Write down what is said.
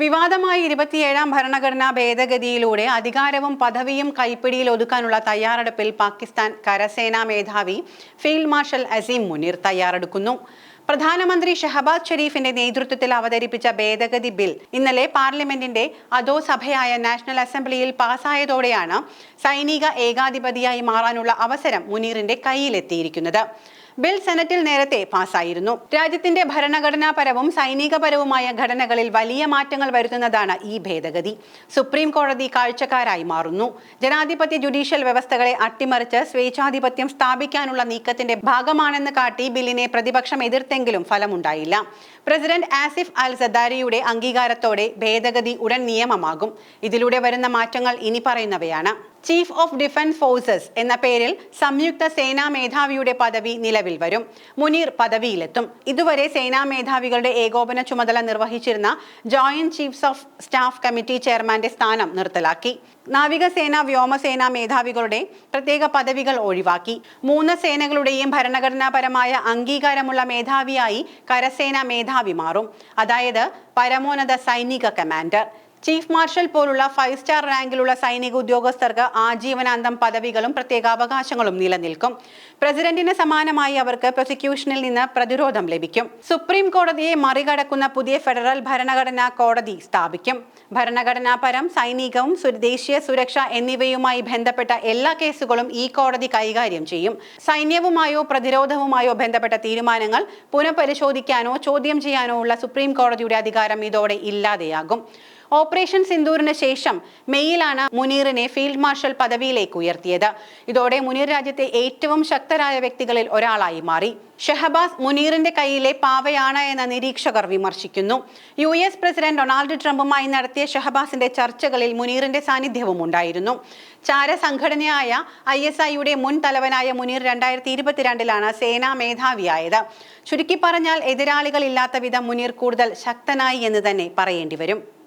വിവാദമായ ഇരുപത്തിയേഴാം ഭരണഘടനാ ഭേദഗതിയിലൂടെ അധികാരവും പദവിയും കൈപ്പിടിയിൽ ഒതുക്കാനുള്ള തയ്യാറെടുപ്പിൽ പാകിസ്ഥാൻ കരസേനാ മേധാവി ഫീൽഡ് മാർഷൽ അസീം മുനീർ തയ്യാറെടുക്കുന്നു. പ്രധാനമന്ത്രി ഷഹബാസ് ഷെരീഫിന്റെ നേതൃത്വത്തിൽ അവതരിപ്പിച്ച ഭേദഗതി ബിൽ ഇന്നലെ പാർലമെന്റിന്റെ അധോസഭയായ നാഷണൽ അസംബ്ലിയിൽ പാസായതോടെയാണ് സൈനിക ഏകാധിപതിയായി മാറാനുള്ള അവസരം മുനീറിന്റെ കയ്യിലെത്തിയിരിക്കുന്നത്. ബിൽ സെനറ്റിൽ നേരത്തെ പാസായിരുന്നു. രാജ്യത്തിന്റെ ഭരണഘടനാപരവും സൈനികപരവുമായ ഘടനകളിൽ വലിയ മാറ്റങ്ങൾ വരുത്തുന്നതാണ് ഈ ഭേദഗതി. സുപ്രീം കോടതി കാഴ്ചക്കാരായി മാറുന്നു. ജനാധിപത്യ ജുഡീഷ്യൽ വ്യവസ്ഥകളെ അട്ടിമറിച്ച് സ്വേച്ഛാധിപത്യം സ്ഥാപിക്കാനുള്ള നീക്കത്തിന്റെ ഭാഗമാണെന്ന് കാട്ടി ബില്ലിനെ പ്രതിപക്ഷം എതിർത്തെങ്കിലും ഫലമുണ്ടായില്ല. പ്രസിഡന്റ് ആസിഫ് അൽ സദാരിയുടെ അംഗീകാരത്തോടെ ഭേദഗതി ഉടൻ നിയമമാകും. ഇതിലൂടെ വരുന്ന മാറ്റങ്ങൾ ഇനി പറയുന്നവയാണ്. ചീഫ് ഓഫ് ഡിഫൻസ് ഫോഴ്സസ് എന്ന പേരിൽ സംയുക്ത സേനാ മേധാവിയുടെ പദവി നിലവിൽ വരും. മുനീർ പദവിയിലെത്തും. ഇതുവരെ സേനാ മേധാവികളുടെ ഏകോപന ചുമതല നിർവഹിച്ചിരുന്ന joint chiefs of staff committee ചെയർമാന്റെ സ്ഥാനം നിർത്തലാക്കി. നാവികസേന വ്യോമസേന മേധാവികളുടെ പ്രത്യേക പദവികൾ ഒഴിവാക്കി. മൂന്ന് സേനകളുടെയും ഭരണഘടനാപരമായ അംഗീകാരമുള്ള മേധാവിയായി കരസേന മേധാവി മാറും. അതായത് പരമോന്നത സൈനിക കമാൻഡർ. ചീഫ് മാർഷൽ പോലുള്ള ഫൈവ് സ്റ്റാർ റാങ്കിലുള്ള സൈനിക ഉദ്യോഗസ്ഥർക്ക് ആജീവനാന്തം പദവികളും പ്രത്യേക അവകാശങ്ങളും നിലനിൽക്കും. പ്രസിഡന്റിന് സമാനമായി അവർക്ക് പ്രോസിക്യൂഷനിൽ നിന്ന് പ്രതിരോധം ലഭിക്കും. സുപ്രീം കോടതിയെ മറികടക്കുന്ന പുതിയ ഫെഡറൽ ഭരണഘടനാ കോടതി സ്ഥാപിക്കും. ഭരണഘടനാപരം സൈനികവും ദേശീയ സുരക്ഷ എന്നിവയുമായി ബന്ധപ്പെട്ട എല്ലാ കേസുകളും ഈ കോടതി കൈകാര്യം ചെയ്യും. സൈന്യവുമായോ പ്രതിരോധവുമായോ ബന്ധപ്പെട്ട തീരുമാനങ്ങൾ പുനഃപരിശോധിക്കാനോ ചോദ്യം ചെയ്യാനോ ഉള്ള സുപ്രീം കോടതിയുടെ അധികാരം ഇതോടെ ഇല്ലാതെയാകും. ഓപ്പറേഷൻ സിന്ദൂറിന് ശേഷം മെയ്യിലാണ് മുനീറിനെ ഫീൽഡ് മാർഷൽ പദവിയിലേക്ക് ഉയർത്തിയത്. ഇതോടെ മുനീർ രാജ്യത്തെ ഏറ്റവും ശക്തരായ വ്യക്തികളിൽ ഒരാളായി മാറി. ഷെഹബാസ് മുനീറിന്റെ കയ്യിലെ പാവയാണ് എന്ന നിരീക്ഷകർ വിമർശിക്കുന്നു. യു എസ് പ്രസിഡന്റ് ഡൊണാൾഡ് ട്രംപുമായി നടത്തിയ ഷെഹബാസിന്റെ ചർച്ചകളിൽ മുനീറിന്റെ സാന്നിധ്യവും ഉണ്ടായിരുന്നു. ചാരസംഘടനയായ ഐ എസ് ഐയുടെ മുൻ തലവനായ മുനീർ രണ്ടായിരത്തി ഇരുപത്തിരണ്ടിലാണ് സേനാ മേധാവിയായത്. ചുരുക്കി പറഞ്ഞാൽ എതിരാളികളില്ലാത്ത വിധം മുനീർ കൂടുതൽ ശക്തനായി എന്ന് തന്നെ പറയേണ്ടി വരും.